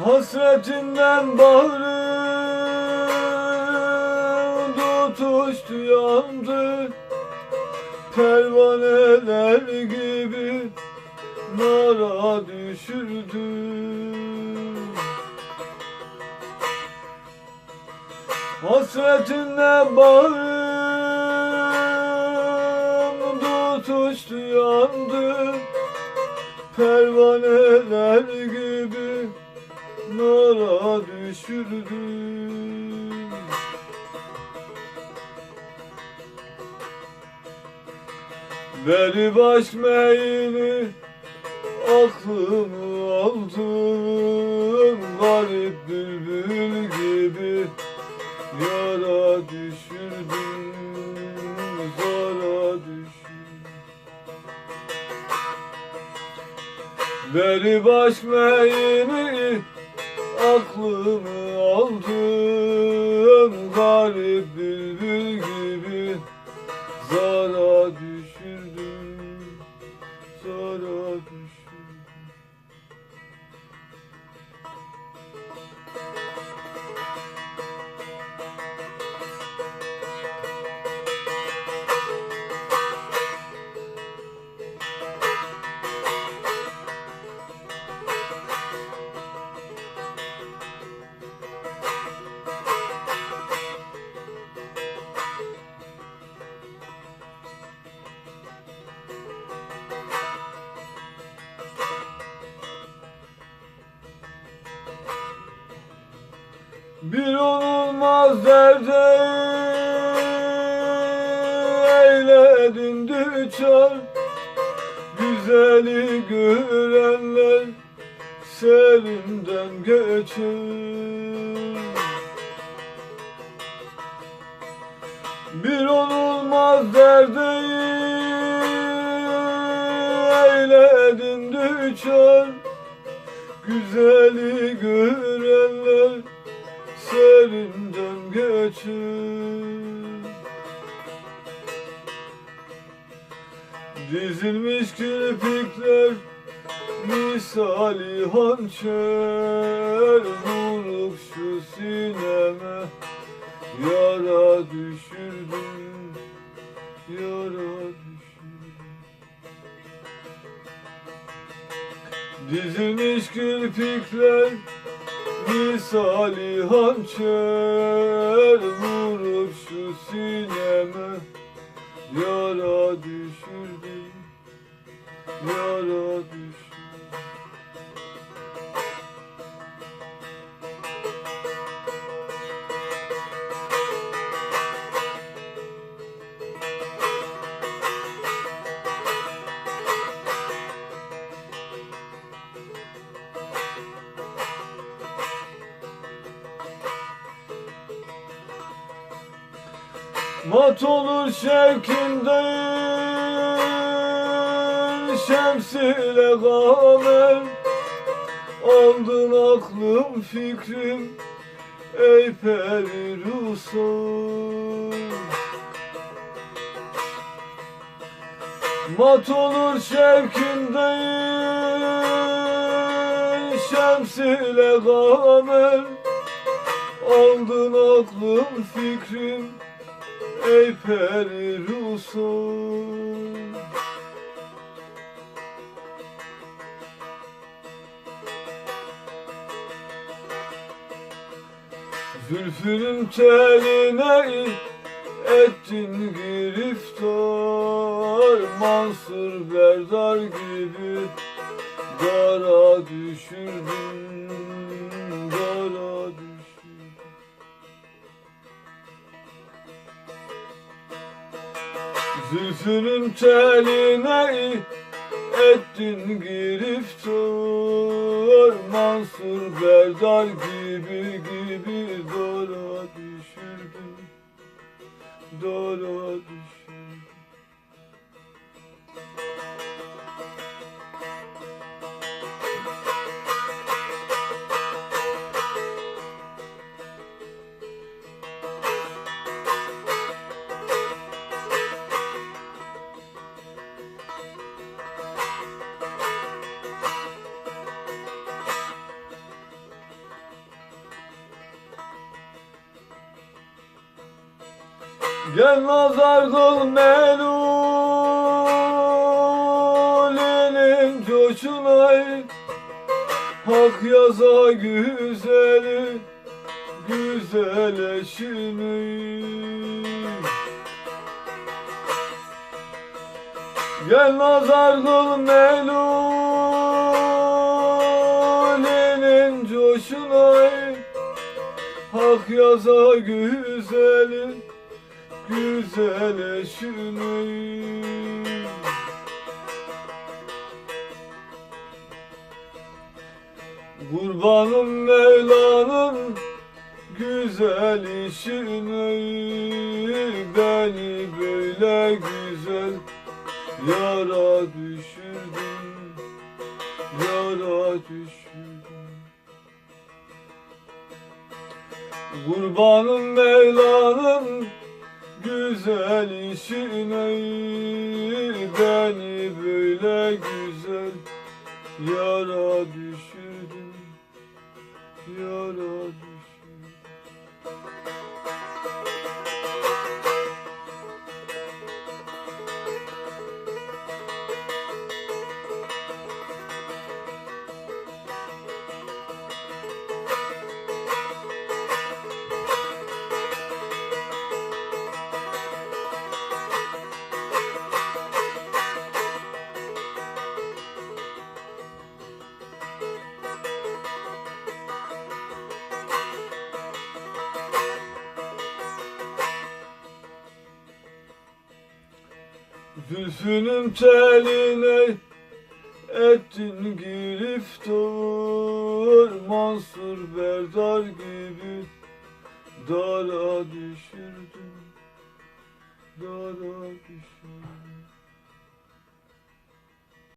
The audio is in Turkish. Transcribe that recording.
Hasretinden bağrım tutuştu yandı. Pervaneler gibi nara düşürdü. Hasretinden bağrım tutuştu yandı. Pervaneler gibi nara düşürdü. Beri baş meyini aklımı aldın Garip bülbül gibi yara düşürdün Zara düşürdün. Beri baş meyini aklımı aldın Garip bülbül gibi zara düşürdün Bir olmaz derde eyledin düçar Güzeli görenler serinden geçer Bir olmaz derde eyledin düçar Güzeli görenler serinden geçir Dizilmiş kirpikler misali hançer. Vurup şu sineme yara düşürdün Yara düşürdün Dizilmiş kirpikler Misali hançer vurup şu sineme. Yara düşürdü, yara düşürdü Mat olur şevkinden Şems ile kamer Aldın aklım fikrim Ey peri ruhsar Mat olur şevkinden Şems ile kamer Aldın aklım fikrim Ey peri ruhsar Zülfünün teline ettin giriftar Mansur Berdar gibi dara düşürdün Zülfünün teline ettin giriftar Mansur Berdar gibi gibi dara düşürdün. Dara düşürdün Gel nazar kıl melulinin coşuna Hak yaza güzeli güzel eşini Gel nazar kıl melulinin coşuna Hak yaza güzeli güzel eşini Kurbanım Mevla'nın güzel işini Beni böyle güzel yara düşürdün Yara düşürdün. Kurbanım Mevla'nın güzel işine Beni böyle güzel yara düşürdün Yara düşürdün Zülfünün teline ettin giriftar Mansur Berdar gibi dara düşürdün Dara düşürdün